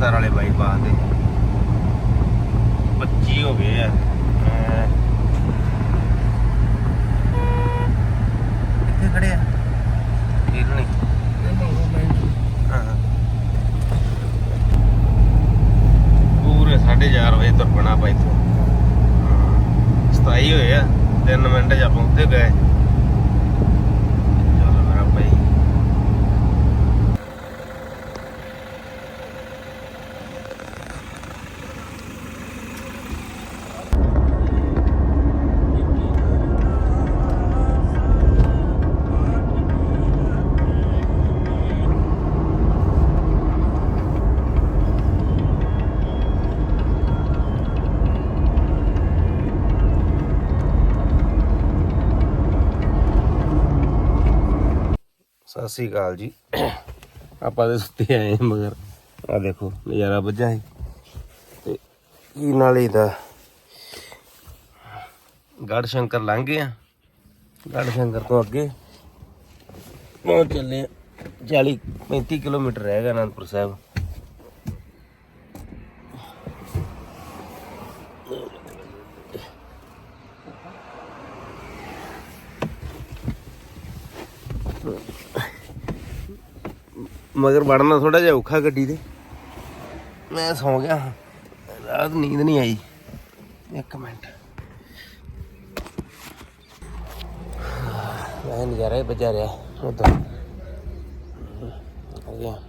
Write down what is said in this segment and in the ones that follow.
ਅੰਮ੍ਰਿਤਸਰ ਵਾਲੇ ਬਾਈਪਾਸ ਤੇ। 25 ਹੋ ਗਏ ਆ। ਕਿੱਥੇ ਖੜੇ ਆ? ਇਹ ਨਹੀਂ ਪੂਰੇ 4:30 ਵਜੇ ਤੁਰ ਪਣਾ ਆਪਾਂ ਇੱਥੋਂ। 27 ਹੋਏ ਆ 3 ਮਿੰਟ ਚ ਆਪਾਂ ਉੱਥੇ ਗਏ। ਸ੍ਰੀ ਅਕਾਲ ਜੀ। ਆਪਾਂ ਦੇ ਸੁੱਤੇ ਆਏ ਹਾਂ ਮਗਰ। ਆ ਦੇਖੋ, ਨਜ਼ਾਰਾ ਵੱਜਾ ਹੈ ਤੇ ਕੀ ਨਾਲੇ ਦਾ ਗੜ ਸ਼ੰਕਰ ਲੰਘ ਗਏ ਆ। ਗੜ ਸ਼ੰਕਰ ਤੋਂ ਅੱਗੇ ਪਹੁੰਚ ਚੱਲੇ ਆ। 40 35 ਕਿਲੋਮੀਟਰ ਰਹਿ ਗਿਆ ਅਨੰਦਪੁਰ ਸਾਹਿਬ। ਮਗਰ ਵੜਨਾ ਥੋੜਾ ਜਿਹਾ ਔਖਾ ਗੱਡੀ ਤੇ। ਮੈਂ ਸੌਂ ਗਿਆ। ਹਾਂ। ਰਾਤ ਨੀਂਦ ਨਹੀਂ ਆਈ। ਇੱਕ ਮਿੰਟ। ਮੈਂ ਨਜ਼ਾਰਾ ਹੀ ਬਜਾ ਰਿਹਾ ਉਧਰ। ਆ ਗਿਆ।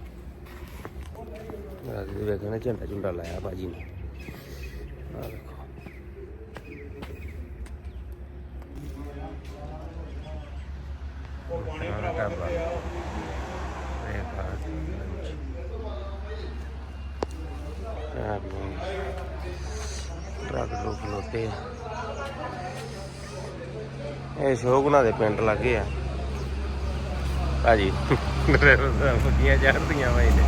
ਰਾਤ ਦੇ ਵੇਖਣਾ ਝੰਡਾ ਝੁੰਡਾ ਲਾਇਆ ਬਾਜੀ ਨੇ। ਆ ਦੇਖੋ ਖਾਣਾ ਢਾਬਾ। Breakfast, lunch. ਚਾਹ ਪੀਣੀ। ਟਰੱਕ ਟਰੁੱਕ ਖਲੋਤੇ ਆ ਇਹ ਸ਼ੋਗਨਾ ਦੇ ਪਿੰਡ ਲੱਗੇ ਆ ਭਾਜੀ ਡਰਾਈਵਰ ਸਾਹਿਬ ਫੁੱਟੀਆਂ ਚੜਦੀਆਂ ਵਾ ਇਹਨੇ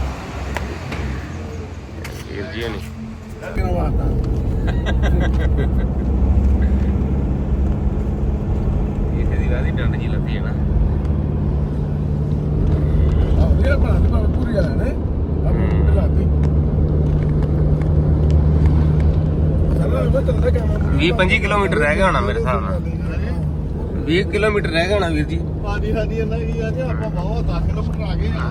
ਵੀਰ ਜੀ ਨਹੀਂ ਇਹ ਦੀ ਵਾਦੀ ਡੰਡ ਜੀ ਲੱਗੀ ਹੈ ਨਾ ਵੀਹ 25 ਕਿਲੋਮੀਟਰ ਰਹਿ ਗਿਆ ਹੋਣਾ ਮੇਰੇ ਹਿਸਾਬ ਨਾਲ। 20 ਕਿਲੋਮੀਟਰ ਰਹਿ ਗਿਆ ਹੋਣਾ ਵੀਰ ਜੀ। ਪਾਣੀ ਸਾਡੀ ਇਹਨਾਂ ਕੀ ਆ ਜੀ ਆਪਾਂ ਬਹੁਤ 10 ਕਿਲੋਮੀਟਰ ਆ ਗਏ ਆ।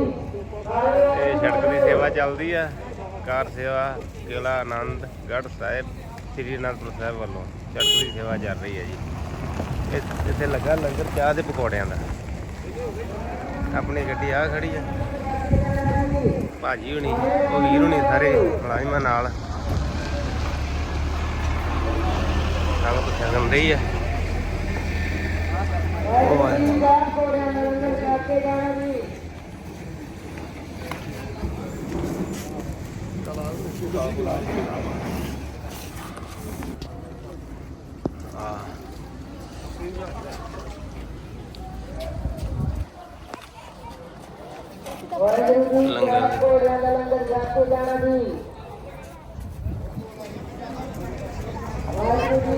ਇਹ ਸੜਕ ਦੀ ਸੇਵਾ ਚੱਲਦੀ ਆ। ਕਾਰ ਸੇਵਾ ਕਿਲਾ ਆਨੰਦ ਗੜ੍ਹ ਸਾਹਿਬ ਸ੍ਰੀ ਅਨੰਦਪੁਰ ਸਾਹਿਬ ਵੱਲੋਂ ਸੜਕ ਦੀ ਸੇਵਾ ਚੱਲ ਰਹੀ ਹੈ ਜੀ। ਇੱਥੇ ਲੱਗਾ ਲੰਗਰ ਚਾਹ ਦੇ ਪਕੌੜਿਆਂ ਦਾ। ਆਪਣੀ ਗੱਡੀ ਆ ਖੜੀ ਆ। ਭਾਜੀ ਹੁਣੀ, ਉਹ ਵੀਰ ਹੁਣੀ ਸਾਰੇ ਮੁਲਾਜ਼ਮਾਂ ਨਾਲ। ਸਾਨੂੰ ਤਾਂ ਸ਼ਗਨ ਰਹੀ ਆ। ਉਹ ਆ। ਆ।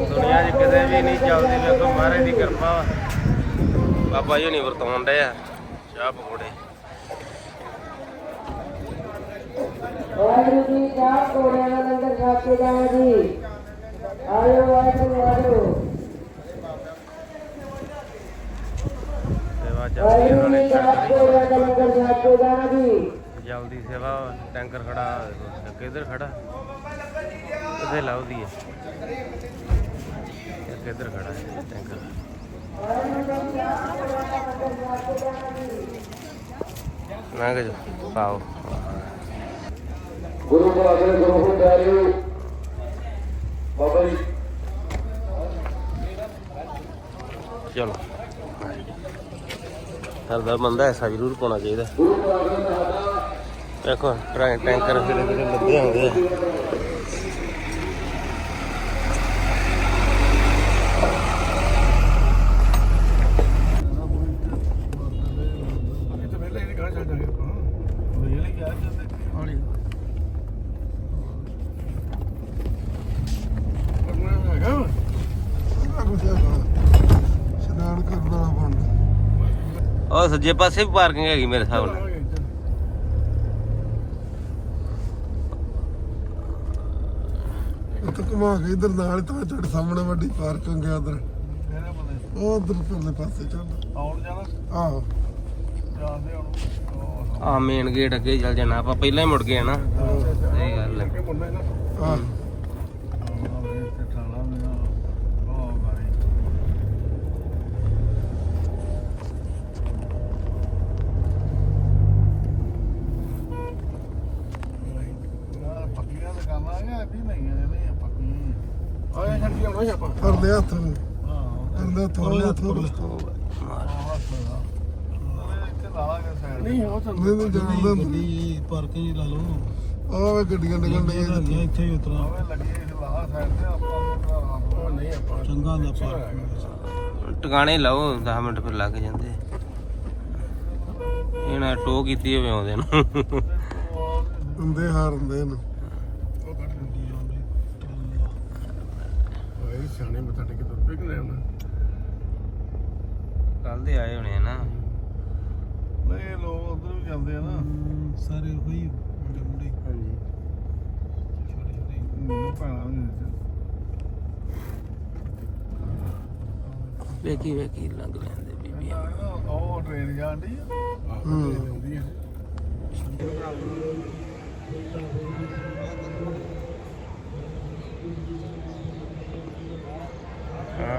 ਦੁਨੀਆ 'ਚ ਕਿਤੇ ਵੀ ਨਹੀਂ ਚੱਲਦੀ ਵੇਖੋ ਮਹਾਰਾਜ ਦੀ ਕਿਰਪਾ ਵਾ। ਬਾਬਾ ਜੀ ਨਹੀਂ ਵਰਤਾਉਣ ਡਏ ਆ, ਚਾਹ ਪਕੌੜੇ। ਵਾਹਿਗੁਰੂ ਜੀ, ਚਾਹ ਕੋੜਿਆਂ ਦਾ ਲੰਗਰ ਛਕ ਕੇ ਜਾਣਾ ਜੀ। ਆਇਓ ਵਾਹਿਗੁਰੂ ਵਾਹਿਗੁਰੂ ਨਾਲੇ ਜੀ ਚਾਹ ਚੱਲਦੀ ਕੋੜਿਆਂ ਦਾ ਲੰਗਰ ਛਕ ਕੇ ਜਾਣਾ ਜੀ ਜਲਦੀ ਸੇਵਾ ਟੈਂਕਰ ਖੜਾ ਕਿੱਧਰ ਖੜਾ ਕਿੱਥੇ ਲਾਉਦੀ ਹੈ ਕਿੱਧਰ ਖੜਾ ਹੈ ਟੈਂਕਰ ਨਾ ਕਿ ਪਾਓ ਗੁਰੂ ਬਹਾਦਰ ਗੁਰੂ ਹੋ ਪਿਆਰਿਓ ਬਾਬਾ ਜੀ ਚਲੋ ਸਰਦਾ ਬੰਦਾ ਐਸਾ ਜ਼ਰੂਰ ਪਾਉਣਾ ਚਾਹੀਦਾ। ਦੇਖੋ ਟੈਂਕਰ ਫਿਰ ਕਿਤੇ ਲੱਗੇ ਹੁੰਦੇ ਆ ਇੱਥੇ ਪਹਿਲਾਂ ਇਹਨੇ ਕਹਾ ਛੱਡ ਗਏ ਆਪਾਂ ਰੇਲ ਹੀ ਗਿਆ ਜਾਂਦੇ ਹਾਲੀ ਕਰਨਾ ਹੈਗਾ ਆ ਕੁਛ ਹੈਗਾ ਸ਼ਨਾਨ ਕਰਨ ਵਾਲਾ ਸੱਜੇ ਪਾਸੇ ਵੀ ਪਾਰਕਿੰਗ ਹੈਗੀ ਮੇਰੇ ਹਿਸਾਬ ਨਾਲ। ਉੱਥੇ ਘੁਮਾ ਕੇ ਇਧਰ ਨਾਲ ਤਾਂ ਛੱਡ ਸਾਹਮਣੇ ਵੱਡੀ ਪਾਰਕਿੰਗ ਹੈ ਉਧਰ। ਉਹ ਉਧਰ ਪਰਲੇ ਪਾਸੇ ਚੱਲ। ਆਉਣ ਜਾਣਾ? ਆਹੋ। ਜਾਂਦੇ ਹੁਣ। ਆ ਮੇਨ ਗੇਟ ਅੱਗੇ ਚੱਲ ਜਾਣਾ ਆਪਾਂ ਪਹਿਲਾਂ ਹੀ ਮੁੜ ਗਏ ਆ ਨਾ। ਸਹੀ ਗੱਲ ਹੈ। ਆਹ ਪੱਕੀਆਂ ਦੁਕਾਨਾਂ ਆ ਵੀ ਨਹੀਂ ਆ ਨਹੀਂ ਪੱਕੀ ਹੱਥ ਨੂੰ ਕਰ ਲਿਆ ਥੋੜਾ ਹੱਥ ਨਹੀਂ ਹੋ ਤਾਂ ਨਹੀਂ ਨਹੀਂ ਜਾਣਦਾ ਗੱਡੀ ਪਾਰਕਿੰਗ ਲਾ ਲਓ। ਆਹ ਗੱਡੀਆਂ ਨਿਕਲ ਰਹੀਆਂ ਇੱਥੇ। ਹੀ ਉਤਰਾ। ਲਾ ਸਾਈਡ ਤੇ ਆਪਾਂ ਨਹੀਂ ਆਪਾਂ ਚੰਗਾ ਦਾ ਪਾਰਕਿੰਗ ਟਿਕਾਣੇ ਲਾਓ 10 ਮਿੰਟ ਫਿਰ ਲੱਗ ਜਾਂਦੇ। ਇਹਨਾਂ ਟੋ ਕੀਤੀ ਹੋਵੇ ਆਉਂਦੇ ਨੂੰ। ਹੁੰਦੇ ਹਾਰ ਹੁੰਦੇ ਨੇ ਉਹ ਕੱਢ ਦਿੰਦੀ ਜਾਂਦੇ ਓਏ ਸਿਆਣੇ ਮੱਥਾ ਟੇਕ ਤੁਰ ਪਏ ਕਿ ਲੈ ਆਉਣਾ ਕੱਲ ਦੇ ਆਏ ਹੋਣੇ ਆ ਨਾ। ਨਹੀਂ ਲੋਕ ਉਧਰ ਵੀ ਜਾਂਦੇ ਆ ਨਾ। ਸਾਰੇ ਉਹੀ ਮੁੰਡੇ ਮੁੰਡੇ ਹਾਂਜੀ। ਛੋਟੇ ਛੋਟੇ ਮੈਨੂੰ ਭੈਣਾਂ ਵੀ ਨੇ ਵੇਖੀ ਵੇਖੀ ਲੰਘ ਲੈਂਦੇ ਬੀਬੀਆਂ। ਉਹ ਟ੍ਰੇਨ ਜਾਂਦੀ ਆ। ਹੂੰ ਹਾਂ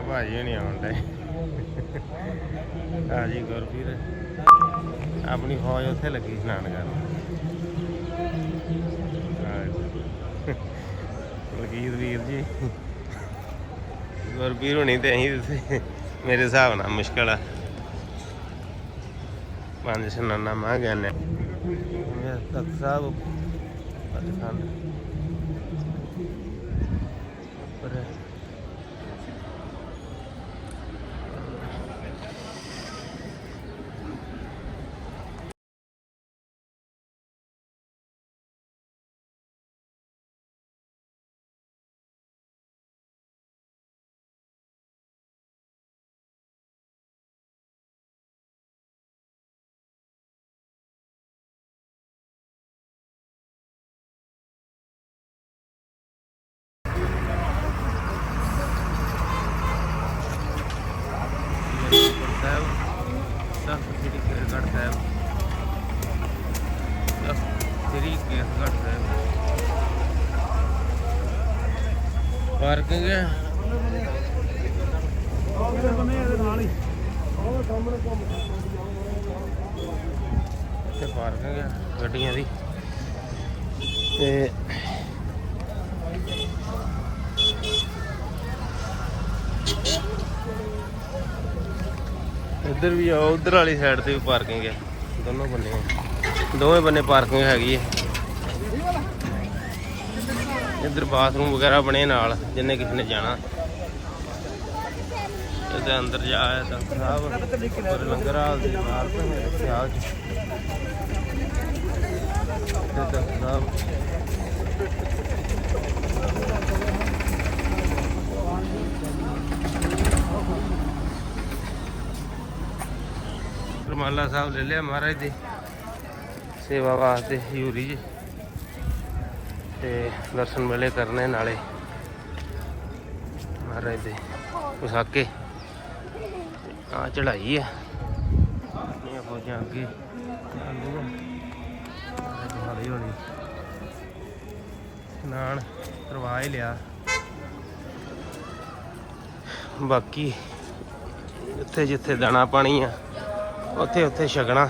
ਭਾਜੀ ਹੁਣੀ ਆਉਂਦੇ ਆ ਜੀ ਗੁਰਪੀਰ ਆਪਣੀ ਫੌਜ ਉੱਥੇ ਲੱਗੀ ਇਸ਼ਨਾਨ ਕਰਨ। ਲਗੀਰ ਵੀਰ ਜੀ। ਗੁਰਪੀਰ ਹੁਣੀ ਤੇ ਅਸੀਂ ਤੇ ਮੇਰੇ ਹਿਸਾਬ ਨਾਲ ਮੁਸ਼ਕਲ ਆ। ਪੰਜ ਸਨਾਨਾ ਮਾਂ ਗਏ ਨੇ। ਸਾਹਿਬ ਪਾਕਿਸਤਾਨ ਪਰ ਸਾਹਿਬ ਤਖਤ ਸ੍ਰੀ ਕੇਸਗੜ੍ਹ ਸਾਹਿਬ ਤਖਤ ਸ੍ਰੀ ਕੇਸਗੜ੍ਹ ਸਾਹਿਬ ਪਾਰਕਿੰਗ ਹੈ ਤੇ ਪਾਰਕਿੰਗ ਹੈ ਗੱਡੀਆਂ ਦੀ। ਤੇ ਇੱਧਰ ਵੀ ਆ, ਉਧਰ ਵਾਲੀ ਸਾਈਡ ਤੇ ਵੀ ਪਾਰਕਿੰਗ ਹੈ। ਦੋਨੋਂ ਬੰਨੇ ਦੋਵੇਂ ਬੰਨੇ ਪਾਰਕਿੰਗ ਹੈਗੀ ਹੈ। ਇੱਧਰ ਬਾਥਰੂਮ ਵਗੈਰਾ ਬਣੇ ਨਾਲ, ਜਿੰਨੇ ਕਿਸੇ ਨੇ ਜਾਣਾ। ਇਹਦੇ ਅੰਦਰ ਜਾ ਆਇਆ ਤਾਂ ਸਾਹਿਬ ਲੰਗਰ ਹਾਲ ਦੀ ਇਮਾਰਤ ਹੈ ਖਿਆਲ ਚ। ਤੇ ਤਾਂ ਸਾਹਿਬ ਰਮਾਲਾ ਸਾਹਿਬ ਲੈ ਲਿਆ ਮਹਾਰਾਜ ਦੀ ਸੇਵਾ ਵਾਸਤੇ ਯੂਰੀ ਜੀ ਤੇ ਦਰਸ਼ਨ ਮੇਲੇ ਕਰਨੇ ਨਾਲੇ। ਮਹਾਰਾਜ ਦੇ ਵਿਸਾਖੇ। ਆ। ਚੜਾਈ ਹੈ ਇਹ ਫੌਜਾਂ ਅੱਗੇ। ਚਾਲੂ ਹੋਣੀ ਇਸ਼ਨਾਨ ਕਰਵਾ ਹੀ ਲਿਆ। ਬਾਕੀ ਜਿੱਥੇ ਜਿੱਥੇ ਦਾਣਾ ਪਾਣੀ ਆ, ਉੱਥੇ ਉੱਥੇ ਛਗਣਾ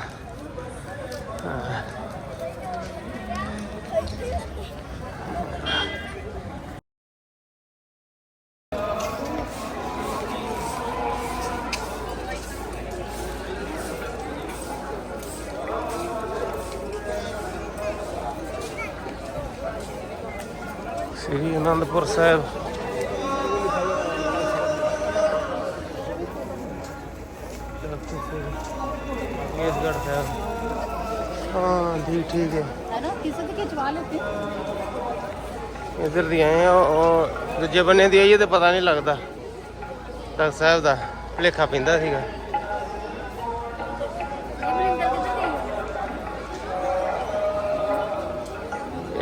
ਅਨੰਦਪੁਰ ਸਾਹਿਬ। ਇਧਰ ਦੀ ਆਏ ਆ ਉਹ ਦੂਜੇ ਬੰਨੇ ਦੀ ਆਈਏ ਤੇ ਪਤਾ ਨਹੀਂ ਲੱਗਦਾ। ਤਾਂ ਸਾਹਿਬ ਦਾ ਭਲੇਖਾ ਪਿੰਦਾ ਸੀਗਾ।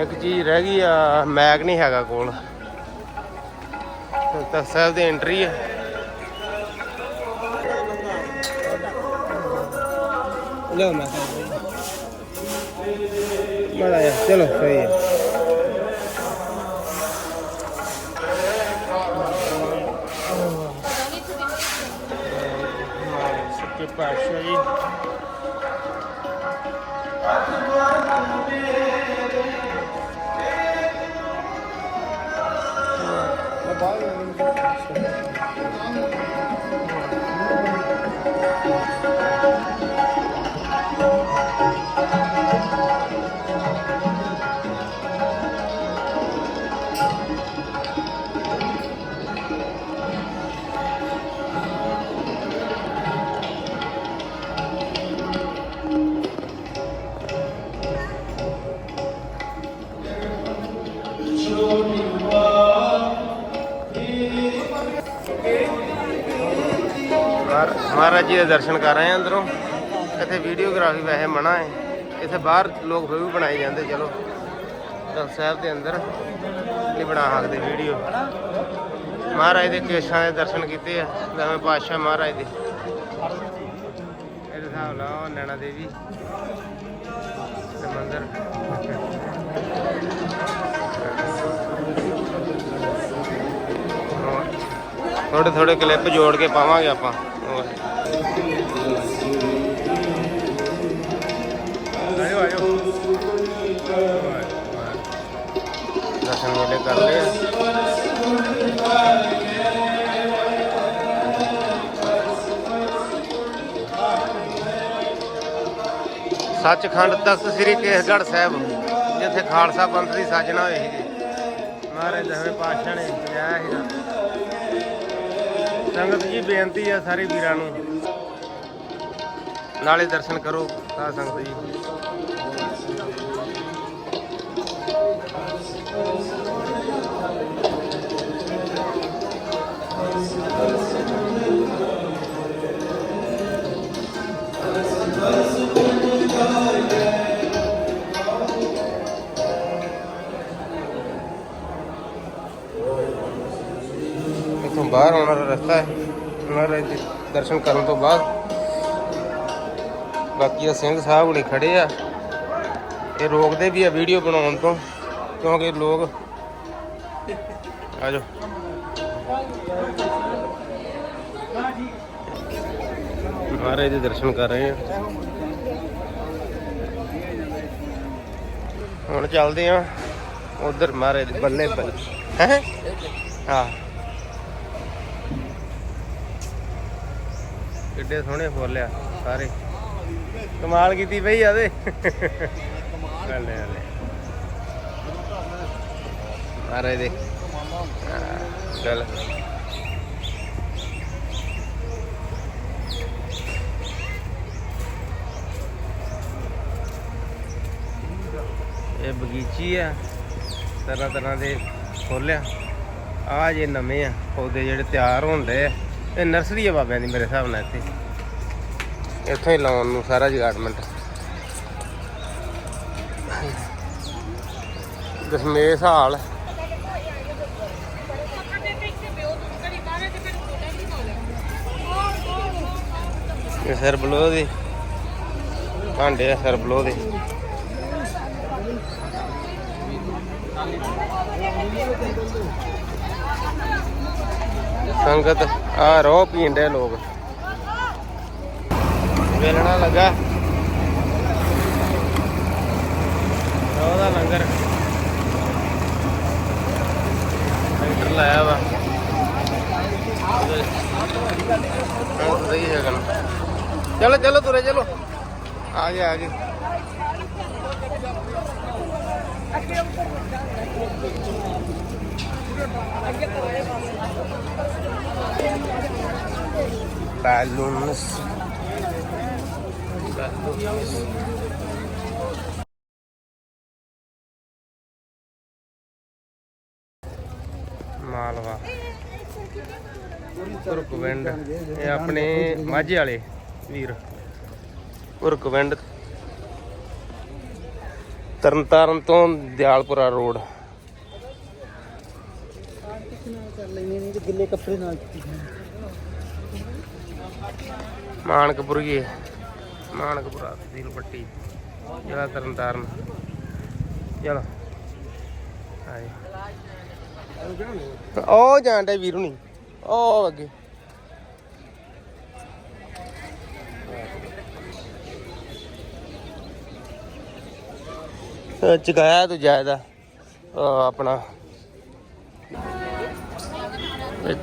ਇੱਕ ਚੀਜ਼ ਰਹਿ ਗਈ ਆ ਮੈਗ ਨਹੀਂ ਹੈਗਾ ਕੋਲ। ਤਖਤ ਸਾਹਿਬ ਦੀ ਐਂਟਰੀ ਹੈ ਲਓ ਮੈਂ ਮਾੜਾ ਚਲੋ, ਸਹੀ ਹੈ trabalho. Né? ਮਹਾਰਾਜ ਜੀ ਦੇ ਦਰਸ਼ਨ ਕਰ ਰਹੇ ਆ ਅੰਦਰੋਂ। ਇੱਥੇ ਵੀਡੀਓਗ੍ਰਾਫੀ ਵੈਸੇ ਮਨਾ ਹੈ। ਇੱਥੇ ਬਾਹਰ ਲੋਕ ਫਿਰ ਵੀ ਬਣਾਈ ਜਾਂਦੇ, ਚਲੋ। ਤਖਤ ਸਾਹਿਬ ਦੇ ਅੰਦਰ ਨਹੀਂ ਬਣਾ ਸਕਦੇ ਵੀਡੀਓ ਮਹਾਰਾਜ ਦੇ ਕੇਸ਼ਾਂ ਦੇ ਦਰਸ਼ਨ ਕੀਤੇ ਆ, ਨਵੇਂ ਪਾਤਸ਼ਾਹ ਮਹਾਰਾਜ ਦੇ। ਇਹਦੇ ਹਿਸਾਬ ਨਾਲ ਨੈਣਾ ਦੇਵੀ ਮੰਦਰ ਮੰਦਿਰ। ਥੋੜੇ ਥੋੜੇ ਕਲਿੱਪ ਜੋੜ ਕੇ ਪਾਵਾਂਗੇ ਆਪਾਂ। ਹੋਰ। ਆਇਓ ਆਇਓ ਦਰਸ਼ਨ ਮੇਲੇ ਕਰ ਲਏ ਸੱਚਖੰਡ ਤਖਤ ਸ੍ਰੀ ਕੇਸਗੜ੍ਹ ਸਾਹਿਬ, ਜਿੱਥੇ ਖਾਲਸਾ ਪੰਥ ਦੀ ਸਾਜਨਾ ਹੋਈ ਸੀ ਮਹਾਰਾਜ ਦਸਵੇਂ ਪਾਤਸ਼ਾਹ ਨੇ ਲਿਆਇਆ ਸੀਗਾ ਸੰਗਤ ਜੀ ਬੇਨਤੀ ਆ ਸਾਰੇ ਵੀਰਾਂ ਨੂੰ। ਨਾਲੇ ਦਰਸ਼ਨ ਕਰੋ ਸਾਧ ਸੰਗਤ ਜੀ। ਇੱਥੋਂ ਬਾਹਰ ਆਉਣ ਵਾਲਾ ਰਸਤਾ ਹੈ। ਮਹਾਰਾਜ ਦੇ ਦਰਸ਼ਨ ਕਰਨ ਤੋਂ ਬਾਅਦ ਬਾਕੀ ਆ ਸਿੰਘ ਸਾਹਿਬ ਹੁਣੇ ਖੜੇ ਆ। ਇਹ ਰੋਕਦੇ ਵੀ ਆ ਵੀਡੀਓ ਬਣਾਉਣ ਤੋਂ, ਕਿਉਂਕਿ ਲੋਕ ਆਜੋ। ਮਹਾਰਾਜ ਦੇ ਦਰਸ਼ਨ ਕਰ ਰਹੇ ਆ। ਹੁਣ ਚੱਲਦੇ ਆ। ਉਧਰ ਮਹਾਰਾਜ ਦੇ ਬੱਲੇ ਬੱਲੇ ਹੈ? ਹਾਂ। ਕਿੱਡੇ ਸੋਹਣੇ ਫੁੱਲ ਆ ਸਾਰੇ। ਕਮਾਲ ਕੀਤੀ ਬਈ ਆਦੇ ਲੈ ਲੈ ਮਾਰੇ ਦੇ। ਚੱਲ। ਇਹ ਬਗੀਚੀ ਆ। ਤਰ੍ਹਾਂ ਤਰ੍ਹਾਂ ਦੇ ਫੁੱਲ ਆ। ਆ ਜੇ ਨਵੇਂ ਆ, ਪੌਦੇ ਜਿਹੜੇ ਤਿਆਰ ਹੁੰਦੇ ਆ। ਇਹ ਨਰਸਰੀ ਆ ਬਾਬਿਆਂ ਦੀ ਮੇਰੇ ਹਿਸਾਬ ਨਾਲ ਇੱਥੇ। ਇੱਥੇ ਹੀ ਲਾਉਣ ਨੂੰ ਸਾਰਾ ਜਗਾਰਡਮੈਂਟ ਦਸ਼ਮੇਸ਼ ਹਾਲ। ਇਹ ਸਰ ਬਲੋ ਦੇ। ਭਾਂਡੇ ਆ ਸਰ ਬਲੋ ਦੇ। ਸੰਗਤ ਆ ਰੋ ਪੀਂਦੇ ਲੋਕ। ਵੇਲਣਾ ਲੱਗਾ। ਉਹਦਾ ਲੰਗਰ। ਲੰਗਰ ਲਾਇਆ ਵਾ। ਹਾਂ ਸਹੀ ਹੈਗਾ ਨਾ ਚਲੋ ਚਲੋ, ਤੁਰੇ, ਚਲੋ। ਆ ਗਏ ਆ ਗਏ। balloons balloons Malwa. ਗੁਰਗੋਬਿੰਦ, ਇਹ ਆਪਣੇ ਮਾਝੇ ਵਾਲੇ ਵੀਰ। ਗੁਰਗੋਬਿੰਦ ਤਰਨਤਾਰਨ ਤੋਂ ਦਿਆਲਪੁਰਾ ਰੋਡ। ਗਿੱਲੇ ਕੱਪੜੇ ਨਾਲ ਮਾਨਕਪੁਰੀਏ। ਨਾਨਕਪੁਰਾ ਤਹਿਸੀਲ ਪੱਟੀ, ਜ਼ਿਲ੍ਹਾ ਤਰਨਤਾਰਨ। ਚਲੋ। ਆਏ। ਉਹ ਜਾਂਦੇ ਵੀਰੂ ਨਹੀਂ ਉਹ ਅੱਗੇ। ਚੁਕਾਇਆ ਤੂੰ ਜਾਇਦਾ। ਉਹ ਆਪਣਾ।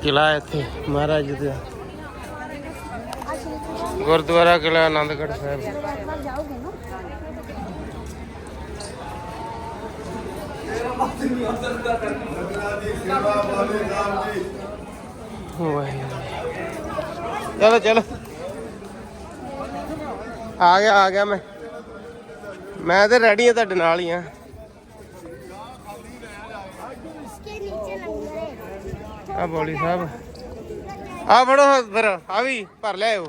ਕਿਲਾ ਇੱਥੇ, ਮਹਾਰਾਜ ਦਾ। ਗੁਰਦੁਆਰਾ ਕਿਲਾ ਆਨੰਦਗੜ੍ਹ ਸਾਹਿਬ। ਵਾਹਿਗੁਰੂ। ਚਲੋ ਚਲੋ। ਆ ਗਿਆ ਆ ਗਿਆ ਮੈਂ। ਮੈਂ ਤੇ ਰੈਡੀ ਆ ਤੁਹਾਡੇ ਨਾਲ ਹੀ ਆ। ਆ ਬੋਲੀ ਸਾਹਿਬ। ਆ ਫੜੋ ਫਿਰ ਆ ਵੀ ਭਰ ਲਿਆਓ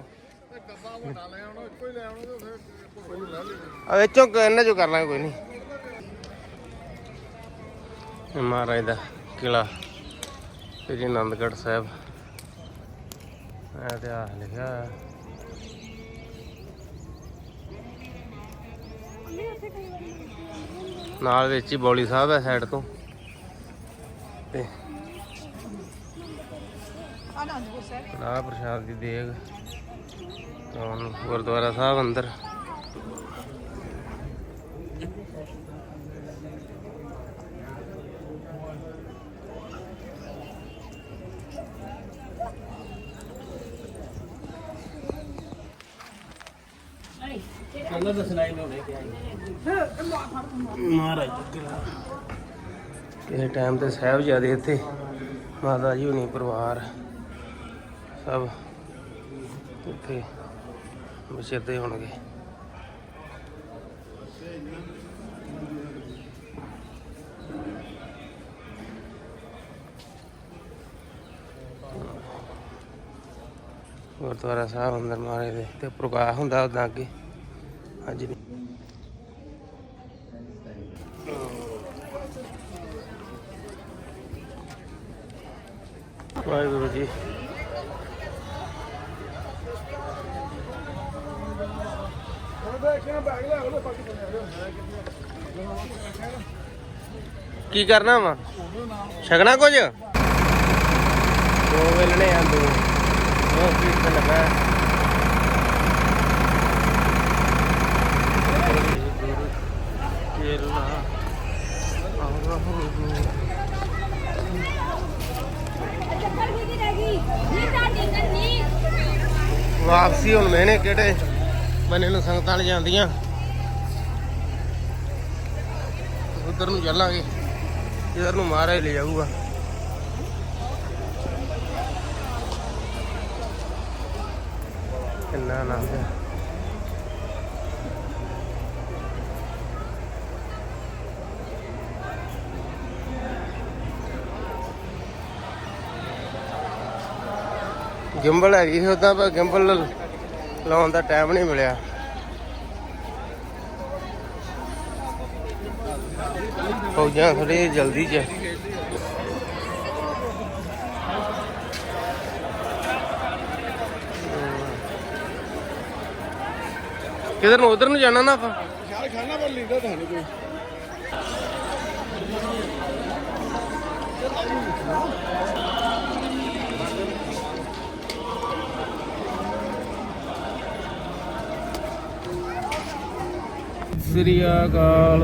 ਆ ਵਿੱਚੋਂ ਕ- ਇਹਨਾਂ ਚੋਂ ਕਰ ਲਾਂਗੇ ਕੋਈ ਨਹੀਂ। ਇਹ ਮਹਾਰਾਜ ਦਾ ਕਿਲਾ ਸ੍ਰੀ ਆਨੰਦਗੜ੍ਹ ਸਾਹਿਬ। ਇਹ ਤੇ ਆ ਲਿਖਿਆ ਹੋਇਆ। ਨਾਲ ਵਿੱਚ ਹੀ ਬੌਲੀ ਸਾਹਿਬ ਹੈ ਸਾਈਡ ਤੋਂ। ਤੇ ਕੜਾਹ ਪ੍ਰਸ਼ਾਦ ਦੀ ਦੇਗ। ਹੁਣ ਗੁਰਦੁਆਰਾ ਸਾਹਿਬ ਅੰਦਰ। ਮਹਾਰਾਜ ਕਿਸੇ ਟਾਈਮ ਤੇ ਸਾਹਿਬ ਜਿਆਦੇ ਇੱਥੇ ਮਾਤਾ ਜੀ ਹੁਣੀ ਪਰਿਵਾਰ ਸਭ ਇੱਥੇ। ਵਿਚਰਦੇ ਹੋਣਗੇ। ਗੁਰਦੁਆਰਾ ਸਾਹਿਬ ਅੰਦਰ ਮਾਰੇ ਦੇ ਤੇ ਪ੍ਰਕਾਸ਼ ਹੁੰਦਾ ਉਦਾਂ ਅੱਗੇ। ਅੱਜ ਨਹੀਂ ਵਾਹਿਗੁਰੂ ਜੀ ਕੀ ਕਰਨਾ ਵਾ? ਛਕਣਾ ਕੁਝ? ਦੋ ਵੇਲਣੇ ਆ ਦੋ। ਉਹ ਕੀ ਤੇ ਲੱਗਾ ਕੇਰਲਾ ਵਾਪਸੀ ਹੁਣ ਮੈਨੇ ਕਿਹੜੇ? ਬੰਨੇ ਨੂੰ ਸੰਗਤਾਂ ਲੈ ਜਾਂਦੀਆਂ। ਉਧਰ ਨੂੰ ਚੱਲਾਂਗੇ। ਇਧਰ ਨੂੰ ਮਹਾਰਾਜ ਲੈ ਜਾਊਗਾ। ਕਿੰਨਾ ਆਨੰਦ ਹੈ। ਗਿੰਬਲ ਹੈਗੀ ਸੀ ਉਦਾਂ, ਪਰ ਗਿੰਬਲ ਲਾਉਣ ਦਾ ਟਾਈਮ ਨਹੀਂ ਮਿਲਿਆ। ਫੌਜਾਂ ਥੋੜੀ ਜਲਦੀ ਚ। ਕਿਧਰ ਨੂੰ ਉਧਰ ਨੂੰ ਜਾਣਾ ਨਾ ਆਪਾਂ? ਯਾਰ ਖਾਣਾ ਪਰ ਲੀਦਾ ਤਾਂ ਨਹੀਂ ਕੋਈ। ਸ੍ਰੀ ਅਕਾਲ।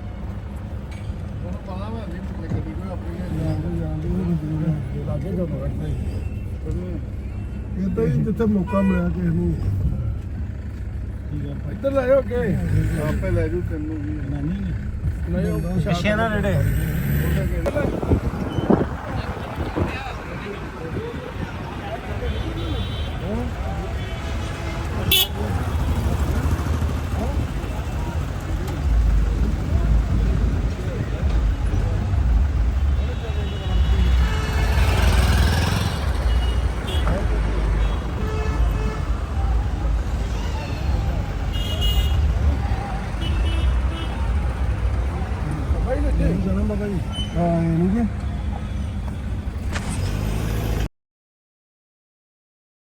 ਇਦਾਂ ਮੌਕਾ ਮਿਲਿਆ ਕਿਸੇ ਨੂੰ। ਇੱਧਰ ਲੈ ਓਕੇ ਆਪੇ ਲੈ ਜਾਓ ਤੈਨੂੰ ਵੀ। ਨਹੀਂ ਨਹੀਂ। ਪਿੱਛੇ ਨਾ ਨੇੜੇ।